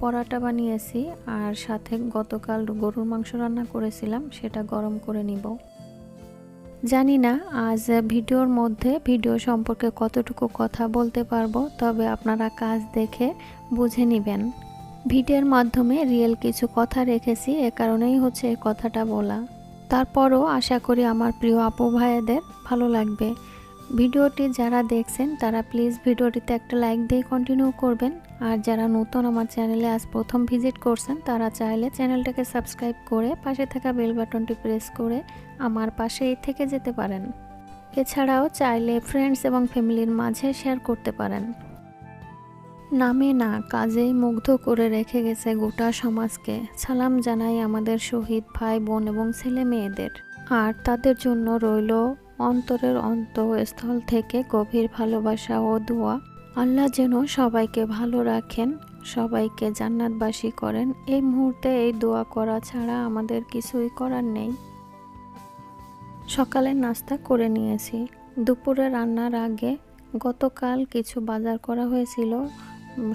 পরাটা বানিয়েছি আর সাথে গতকাল গরুর মাংস রান্না করেছিলাম, সেটা গরম করে নিব। জানি না আজ ভিডিওর মধ্যে ভিডিও সম্পর্কে কতটুকু কথা বলতে পারব, তবে আপনারা কাজ দেখে বুঝে নেবেন। ভিডিওর মাধ্যমে রিয়েল কিছু কথা রেখেছি, এ কারণেই হচ্ছে এই কথাটা বলা। তারপরও আশা করি আমার প্রিয় আপু ভাইয়াদের ভালো লাগবে। ভিডিওটি যারা দেখছেন, তারা প্লিজ ভিডিওটিতে একটা লাইক দিয়ে কন্টিনিউ করবেন। আর যারা নতুন আমার চ্যানেলে আজ প্রথম ভিজিট করছেন, তারা চাইলে চ্যানেলটাকে সাবস্ক্রাইব করে পাশে থাকা বেল বাটনটি প্রেস করে আমার পাশেই থেকে যেতে পারেন। এছাড়াও চাইলে ফ্রেন্ডস এবং ফ্যামিলির মাঝে শেয়ার করতে পারেন। নামে না, কাজেই মুগ্ধ করে রেখে গেছে গোটা সমাজকে। সালাম জানাই আমাদের শহীদ ভাই, বোন এবং ছেলে মেয়েদের। আর তাদের জন্য রইল অন্তরের অন্তঃস্থল থেকে গভীর ভালোবাসা ও দোয়া। আল্লাহ যেন সবাইকে ভালো রাখেন, সবাইকে জান্নাতবাসী করেন। এই মুহূর্তে এই দোয়া করা ছাড়া আমাদের কিছুই করার নেই। সকালে নাস্তা করে নিয়েছি। দুপুরে রান্নার আগে গতকাল কিছু বাজার করা হয়েছিল।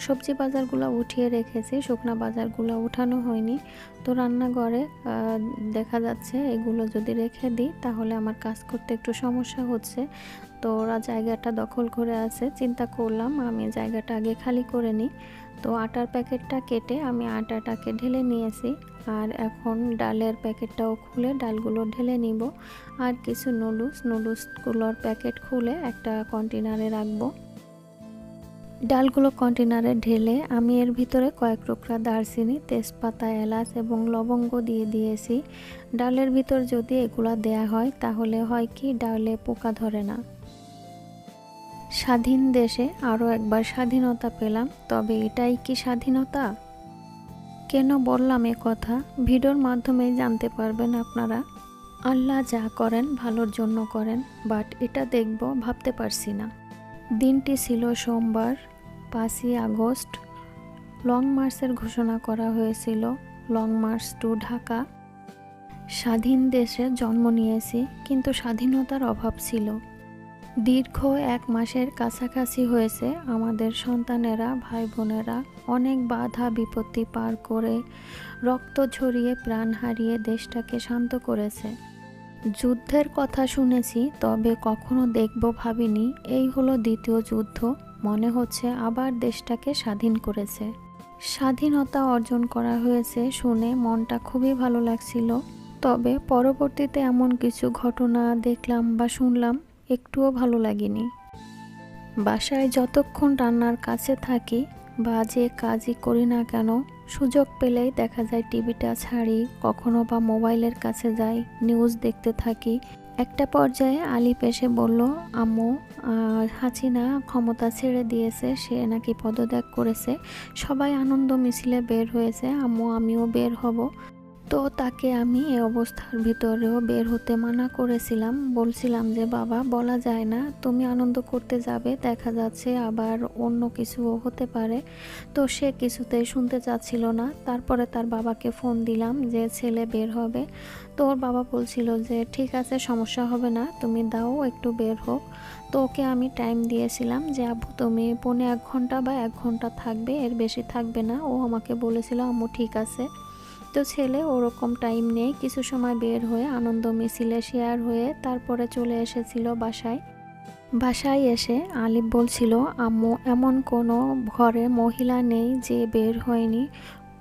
সবজি বাজারগুলো উঠিয়ে রেখেছি, শুকনা বাজারগুলো উঠানো হয়নি। তো রান্নাঘরে দেখা যাচ্ছে এগুলো যদি রেখে দিই, তাহলে আমার কাজ করতে একটু সমস্যা হচ্ছে। তো ওরা জায়গাটা দখল করে আছে, চিন্তা করলাম আমি জায়গাটা আগে খালি করে নিই। তো আটার প্যাকেটটা কেটে আমি আটাটাকে ঢেলে নিয়েছি, আর এখন ডালের প্যাকেটটাও খুলে ডালগুলো ঢেলে নিব। আর কিছু নুডলস, নুডলসগুলোর প্যাকেট খুলে একটা কন্টেনারে রাখব। ডালগুলো কন্টেনারে ঢেলে আমি এর ভিতরে কয়েক টুকরা দারচিনি, তেজপাতা, এলাচ এবং লবঙ্গ দিয়ে দিয়েছি। ডালের ভিতর যদি এগুলা দেয়া হয়, তাহলে হয় কি, ডালে পোকা ধরে না। স্বাধীন দেশে আরও একবার স্বাধীনতা পেলাম, তবে এটাই কি স্বাধীনতা? কেন বললাম এ কথা? ভিডিওর মাধ্যমেই জানতে পারবেন আপনারা। আল্লাহ যা করেন, ভালোর জন্য করেন, বাট এটা দেখব, ভাবতে পারছি না। দিনটি ছিল সোমবার পাঁচই আগস্ট, লং মার্চের ঘোষণা করা হয়েছিল। Long march to Dhaka. স্বাধীন দেশে জন্ম নিয়েছি, কিন্তু স্বাধীনতার অভাব ছিল। দীর্ঘ এক মাসের কাছাকাছি হয়েছে আমাদের সন্তানেরা ভাই বোনেরা অনেক বাধা বিপত্তি পার করে রক্ত ঝরিয়ে প্রাণ হারিয়ে দেশটাকে শান্ত করেছে। যুদ্ধের কথা শুনেছি, তবে কখনো দেখব ভাবিনি, এই হলো দ্বিতীয় যুদ্ধ। মনে হচ্ছে আবার দেশটাকে স্বাধীন করেছে। স্বাধীনতা অর্জন করা হয়েছে শুনে মনটা খুবই ভালো লাগছিল। তবে পরবর্তীতে এমন কিছু ঘটনা দেখলাম বা শুনলাম, একটুও ভালো লাগেনি। বাসায় যতক্ষণ রান্নার কাছে থাকি বা যে কাজই করি না কেন, সুযোগ পেলেই দেখা যায় টিভিটা ছাড়ি, কখনো বা মোবাইলের কাছে যাই, নিউজ দেখতে থাকি একটা পর্যায়ে আলিপ এসে বলল, আম্মু হাসিনা ক্ষমতা ছেড়ে দিয়েছে, সে নাকি পদত্যাগ করেছে। সবাই আনন্দ মিছিলে বের হয়েছে। আম্মু, আমিও বের হব। তো তাকে আমি এই অবস্থার ভিতরেও বের হতে মানা করেছিলাম। বলছিলাম যে, বাবা, বলা যায় না। তুমি আনন্দ করতে যাবে। দেখা যাচ্ছে আবার অন্য কিছু হতে পারে। তো সে কিছুতেই শুনতে চাচ্ছিল না। তারপরে তার বাবাকে ফোন দিলাম যে, ছেলে, বের হবে। তো ওর বাবা বলছিল যে, ঠিক আছে, সমস্যা হবে না। তুমি দাও, একটু বের হোক। তো ওকে আমি টাইম দিয়েছিলাম যে, আব্বু, তুমি পৌনে এক ঘণ্টা বা এক ঘণ্টা থাকবে। এর বেশি থাকবে না। ও আমাকে বলেছিল, আম্মু, ঠিক আছে। তো ছেলে, ওরকম টাইম নেই। কিছু সময় বের হয়ে আনন্দ মিছিলে শেয়ার হয়ে তারপরে চলে এসেছিল বাসায়। বাসায় এসে আলিফ বলছিল, আম্মু, এমন কোনো ঘরে মহিলা নেই যে বের হয়নি।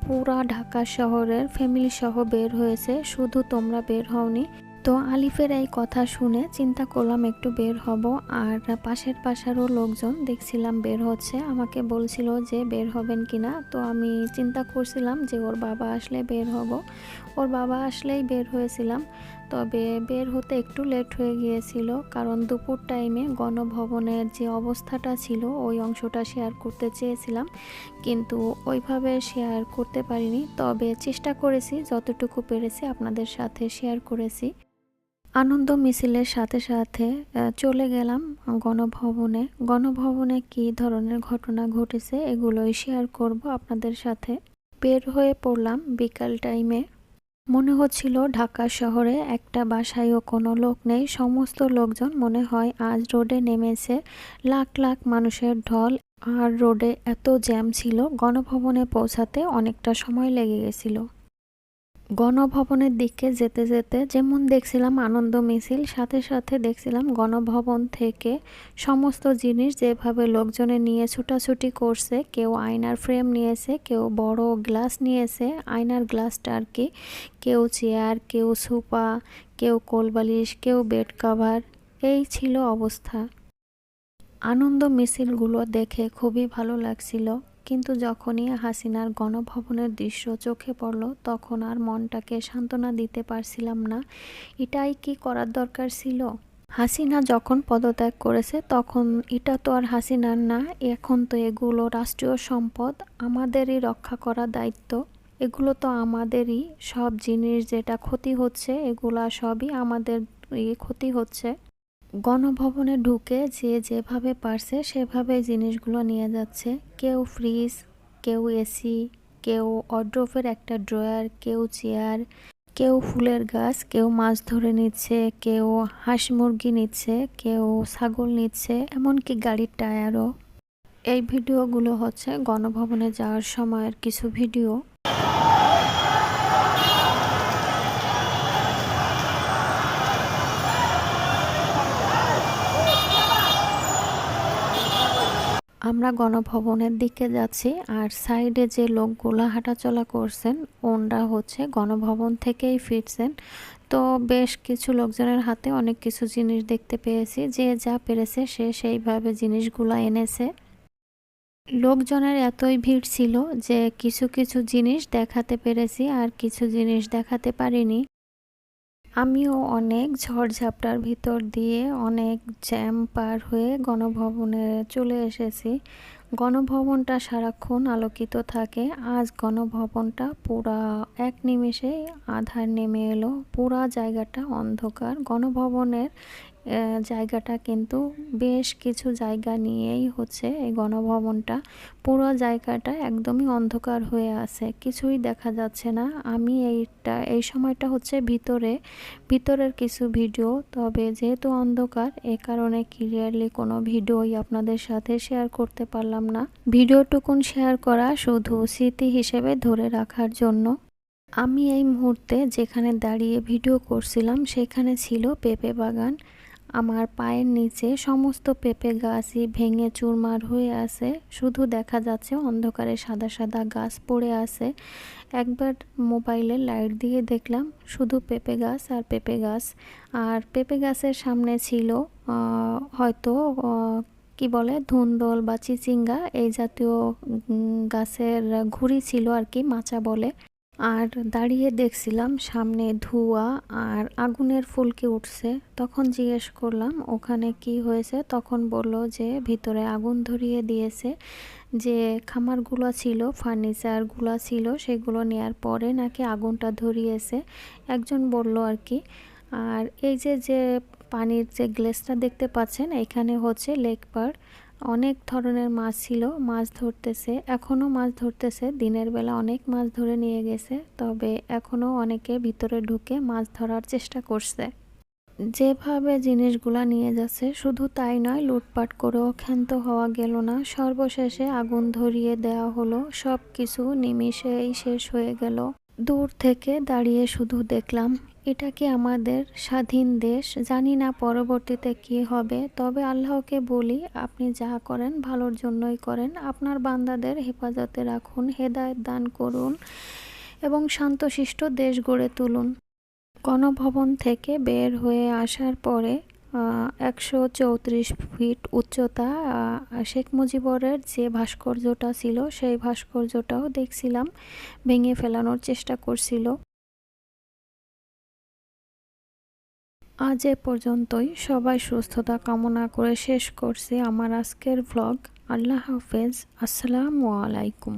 পুরা ঢাকা শহরের ফ্যামিলি সহ বের হয়েছে। শুধু তোমরা বের হওনি। তো আলিফের এই কথা শুনে চিন্তা করলাম একটু বের হব, আর পাশের পাশারও লোকজন দেখছিলাম বের হচ্ছে, আমাকে বলছিল যে বের হবেন কিনা, তো আমি চিন্তা করছিলাম যে ওর বাবা আসলে বের হব। ওর বাবা আসলেই বের হয়েছিলাম, তবে বের হতে একটু লেট হয়ে গিয়েছিল, কারণ দুপুর টাইমে গণভবনের যে অবস্থাটা ছিল, ওই অংশটা শেয়ার করতে চেয়েছিলাম, কিন্তু ওইভাবে শেয়ার করতে পারিনি। তবে চেষ্টা করেছি, যতটুকু পেরেছি আপনাদের সাথে শেয়ার করেছি। আনন্দ মিছিলের সাথে সাথে চলে গেলাম গণভবনে। গণভবনে কী ধরনের ঘটনা ঘটেছে এগুলোই শেয়ার করব আপনাদের সাথে। বের হয়ে পড়লাম বিকাল টাইমে মনে হচ্ছিল ঢাকা শহরে একটা বাসায়ও কোনো লোক নেই। সমস্ত লোকজন মনে হয় আজ রোডে নেমেছে। লাখ লাখ মানুষের ঢল। আর রোডে এত জ্যাম ছিল, গণভবনে পৌঁছাতে অনেকটা সময় লেগে গেছিল। গণভবনের দিকে যেতে যেতে যেমন দেখছিলাম আনন্দ মিছিল, সাথে সাথে দেখছিলাম গণভবন থেকে সমস্ত জিনিস যেভাবে লোকজনে নিয়ে ছুটাছুটি করছে, কেউ আয়নার ফ্রেম নিয়েছে, কেউ বড় গ্লাস নিয়েছে, আয়নার গ্লাসটা আর কি, কেউ চেয়ার, কেউ সোফা, কেউ কোলবালিশ, কেউ বেড কভার, এই ছিল অবস্থা। আনন্দ মিছিলগুলো দেখে খুবই ভালো লাগছিল। কিন্তু যখনই হাসিনার গণভবনের দৃশ্য চোখে পড়ল, তখন আর মনটাকে সান্ত্বনা দিতে পারছিলাম না। এটাই কি করার দরকার ছিল? হাসিনা যখন পদত্যাগ করেছে, তখন এটা তো আর হাসিনার না, এখন তো এগুলো রাষ্ট্রীয় সম্পদ, আমাদেরই রক্ষা করা দায়িত্ব। এগুলো তো আমাদেরই, সব জিনিস যেটা ক্ষতি হচ্ছে, এগুলা সবই আমাদের ক্ষতি হচ্ছে। গণভবনে ঢুকে যে যেভাবে পারছে সেভাবে জিনিসগুলো নিয়ে যাচ্ছে। কেউ ফ্রিজ, কেউ এসি কেউ অড্রফের একটা ড্রয়ার কেউ চেয়ার কেউ ফুলের গাছ, কেউ মাছ ধরে নিচ্ছে, কেউ হাঁস মুরগি নিচ্ছে, কেউ ছাগল নিচ্ছে, এমনকি গাড়ির টায়ারও। এই ভিডিওগুলো হচ্ছে গণভবনে যাওয়ার সময়ের কিছু ভিডিও। আমরা গণভবনের দিকে যাচ্ছি আর সাইডে যে লোকগুলা হাঁটাচলা করছেন, ওনরা হচ্ছে গণভবন থেকেই ফিরছেন। তো বেশ কিছু লোকজনের হাতে অনেক কিছু জিনিস দেখতে পেয়েছি, যে যা পেরেছে সে সেইভাবে জিনিসগুলো এনেছে। লোকজনের এতই ভিড় ছিল যে কিছু কিছু জিনিস দেখাতে পেরেছি আর কিছু জিনিস দেখাতে পারিনি। আমিও অনেক ঝড়ঝাপটার ভিতর দিয়ে অনেক জ্যাম পার হয়ে গণভবনে চলে এসেছি। গণভবনটা সারাক্ষণ আলোকিত থাকে। আজ গণভবনটা পুরা এক নিমেষে আধার নেমে এলো। পুরা জায়গাটা অন্ধকার। গণভবনের জায়গাটা কিন্তু বেশ কিছু জায়গা নিয়েই হচ্ছে এই গণভবনটা। পুরো জায়গাটা একদমই অন্ধকার হয়ে আছে, কিছুই দেখা যাচ্ছে না। আমি এইটা, এই সময়টা হচ্ছে ভিতরে, ভিতরের কিছু ভিডিও, তবে যেহেতু অন্ধকার, এ কারণে ক্লিয়ারলি কোনো ভিডিওই আপনাদের সাথে শেয়ার করতে পারলাম না। ভিডিওটুকুন শেয়ার করা শুধু স্মৃতি হিসেবে ধরে রাখার জন্য। আমি এই মুহূর্তে যেখানে দাঁড়িয়ে ভিডিও করছিলাম, সেখানে ছিল পেঁপে বাগান। আমার পায়ের নিচে সমস্ত পেঁপে গাছই ভেঙে চুরমার হয়ে আছে। শুধু দেখা যাচ্ছে অন্ধকারে সাদা সাদা গাছ পড়ে আছে। একবার মোবাইলে লাইট দিয়ে দেখলাম শুধু পেঁপে গাছ আর পেঁপে গাছ। আর পেঁপে গাছের সামনে ছিল হয়তো কি বলে, ধুন্দল বা চিচিঙ্গা। এই জাতীয় গাছের ঘুড়ি ছিল আর কি, মাচা বলে। আর দাঁড়িয়ে দেখছিলাম সামনে ধোঁয়া আর আগুনের ফুলকি উঠছে। তখন জিজ্ঞেস করলাম, ওখানে কি হয়েছে? তখন বলল যে, ভিতরে আগুন ধরিয়ে দিয়েছে। যে খামারগুলো ছিল, ফার্নিচারগুলো ছিল, সেগুলো নেয়ার পরে নাকি আগুনটা ধরিয়েছে। একজন বলল আর কি। আর এই যে যে পানির যে গ্লেসটা দেখতে পাচ্ছেন, এখানে হচ্ছে লেক পার অনেক ধরনের মাছ ছিল, মাছ ধরতেছে। এখনও মাছ ধরতেছে, দিনের বেলা অনেক মাছ ধরে নিয়ে গেছে, তবে এখনও অনেকে ভিতরে ঢুকে মাছ ধরার চেষ্টা করছে। যেভাবে জিনিসগুলা নিয়ে যাচ্ছে, শুধু তাই নয়, লুটপাট করেও ক্ষান্ত হওয়া গেল না। সর্বশেষে আগুন ধরিয়ে দেওয়া হলো সব কিছু নিমিষেই শেষ হয়ে গেল। দূর থেকে দাঁড়িয়ে শুধু দেখলাম, এটা কি আমাদের স্বাধীন দেশ? জানি না পরবর্তীতে কি হবে, তবে আল্লাহকে বলি, আপনি যা করেন ভালোর জন্যই করেন। আপনার বান্দাদের হেফাজতে রাখুন, হেদায়ত দান করুন এবং শান্তশিষ্ট দেশ গড়ে তুলুন। গণভবন থেকে বের হয়ে আসার পরে একশো চৌত্রিশ ফিট উচ্চতা শেখ মুজিবরের যে ভাস্কর্যটা ছিল সেই ভাস্কর্যটাও দেখছিলাম, ভেঙে ফেলানোর চেষ্টা করছিল। আজ এ পর্যন্তই। সবাই সুস্থতা কামনা করে শেষ করছি আমার আজকের ভ্লগ আল্লাহ হাফেজ। আসসালামু আলাইকুম।